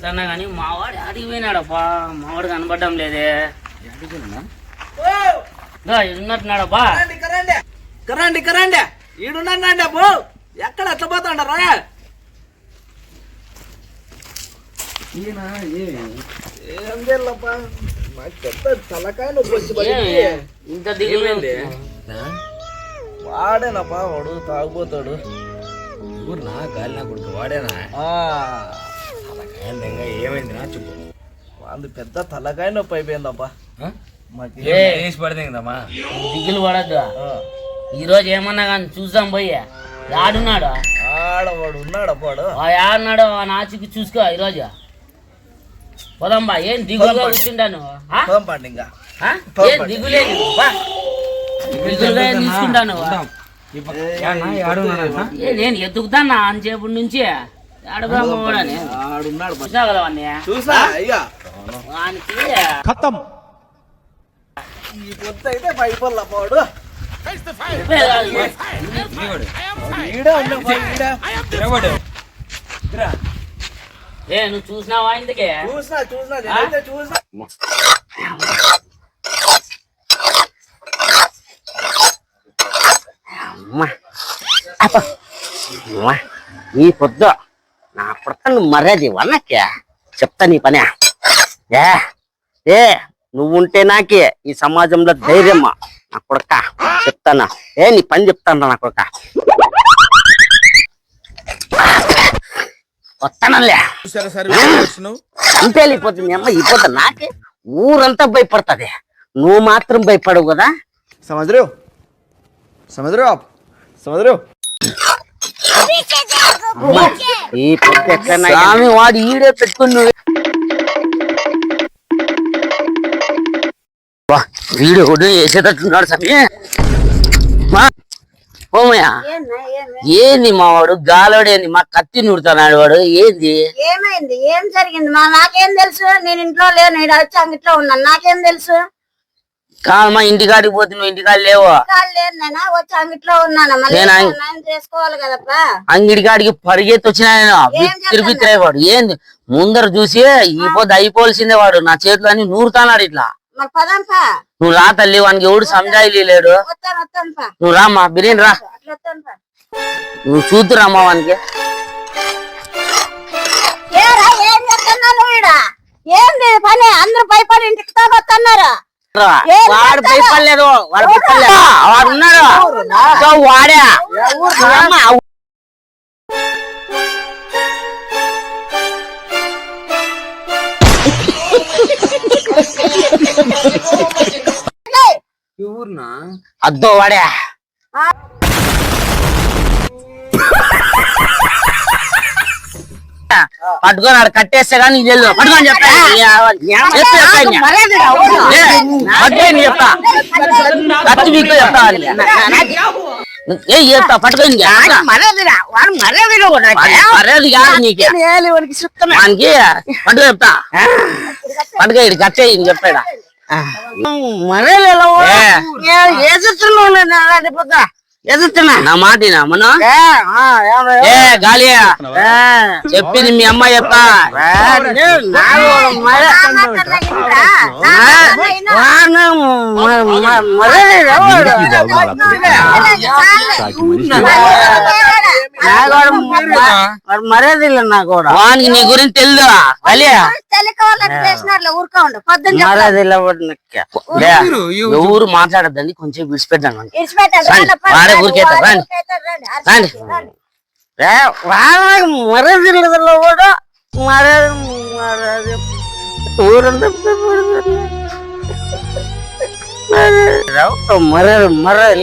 సన్నా కానీ మావాడు అడిగి పోయినాడప్పా? మావాడు కనబడడం లేదే. దా, ఉన్నట్టున్నాడప్పా. కరండి కరండి. కరండి ఈడున్నానండి అబ్బో ఎక్కడ ఎట్లా పోతాండారా ఏం? పెద్ద తలకాయ ఇంత దిగులు వాడేనప్పా వాడు తాగుపోతాడు ఊరునా గాలి నా కొడుకు వాడేనా? ఏందంగా ఏమైంది నా చెప్పు. వాంది పెద్ద తలకాయ నొప్పి. వేసి దిగులు పడద్దు ఆ, ఈ రోజు ఏమన్నా కానీ చూసాం పోయి. ఆడున్నాడు ఆడవాడు ఉన్నాడప్ప వాడు ఆ ఆడున్నాడు ఆ నాచికి చూసుకో ఈరోజు పోదాంబా ఏం దిగులుగా కూర్చుంటాను? ఏం దిగులే నీకు, బా. దిగులుగా తీసుకుంటాను నేను ఎత్తుకుతానా? అంచేపటి నుంచి. చూసా? చూసా ఈ పొద్దు అయితే ఈడే ఏ నువ్వు చూసినావా ఇంతకే? చూసినా చూసినా చూసినా. నీ పొద్దు. నా పుడతను మర్యాద వనకే చెప్తా నీ పనే. ఏ ఏ నువ్వుంటే నాకే ఈ సమాజంలో ధైర్యమ్మా. నా కొడక చెప్తానా? ఏ నీ పని చెప్తాను నా కొడక? వస్తానలే అంతే అమ్మ ఈ పొద్దు నాకే. ఊరంతా భయపడుతుంది. నువ్వు మాత్రం భయపడవు కదా? సమద్రు సమద్రు समझ रहे हो आप समझ रहे हो అమ్మా, ఈ పొద్దు ఎక్కడ స్వామి వాడు ఈడే పెట్టుకుని నువ్వు వా, వీడు కూడా వేసేటట్టున్నాడు స్వామి మా ఓమయ్య ఏంది మా వాడు గాలోడేంది మా కత్తి నూరుతున్నాడు వాడు ఏంది ఏమైంది ఏం జరిగింది మా నాకేం తెలుసు నేను ఇంట్లో లేను ఇక్కడ వచ్చి అంగిట్లో ఉన్నాను నాకేం తెలుసు కాదు మా ఇంటికాడికి పోతే నువ్వు ఇంటికాడ లేవు? లేదు వచ్చి అంగిట్లో ఉన్నాను? చేసుకోవాలి కదప్పా? అంగిడికాడికి పరిగెత్తి వచ్చిన తిరిగి తిరిగేవాడు ఏంది? ముందర చూసి ఈ పొద్దు అయిపోవలసిందే వాడు. నా చేతిలో అన్ని నూరుతున్నాడు ఇట్లా. నువ్వు రా తల్లి వానికి ఎవడు సంజాయి లేడు. నువ్వు రామ్మా బిర్యానీ రా. నువ్వు చూద్దురామ్మా వానికి. ఏం ఏంది పని? అందరూ భయపడి ఇంటికి తాగొస్తున్నారు రా. ఏం వాడు? భయపడలేదు వాడు భయపడలేదు. వాడు ఉన్నాడు. సో వాడే. అమ్మా, అద్దో వాడే. పట్టుకొని ఆడ కట్టేస్తే కానీ నీకు తెలియదు పట్టుకొని చెప్పా చెప్పు, చెప్పా ఇంకా. ఏ, పట్టుకొని చెప్తా కత్తి వీక్ చెప్తా వాడికి. ఏ చెప్తా పట్టుకొని ఇంకా. వాడి మర్యాద కాదు నీకు వానికి పట్టుకో చెప్తా పట్టుకో ఇటు కట్టే ఇది చెప్పాడా ఎదుగుతున్నా నా మాట వినా మనం ఏ గాలియా చెప్పింది మీ అమ్మ చెప్తా మర్యాద నా కూడా వానికి నీ గురించి తెలుదు. ఎవరు మాట్లాడద్దండి కొంచెం విడిచిపెట్టాను ఇడిచిపెట్టాలి. రండి. రాండి, వాడే. మరదిల్లదల్లో కూడా? మర్యాద మర్యాద. ఊరంతా మర్యాద.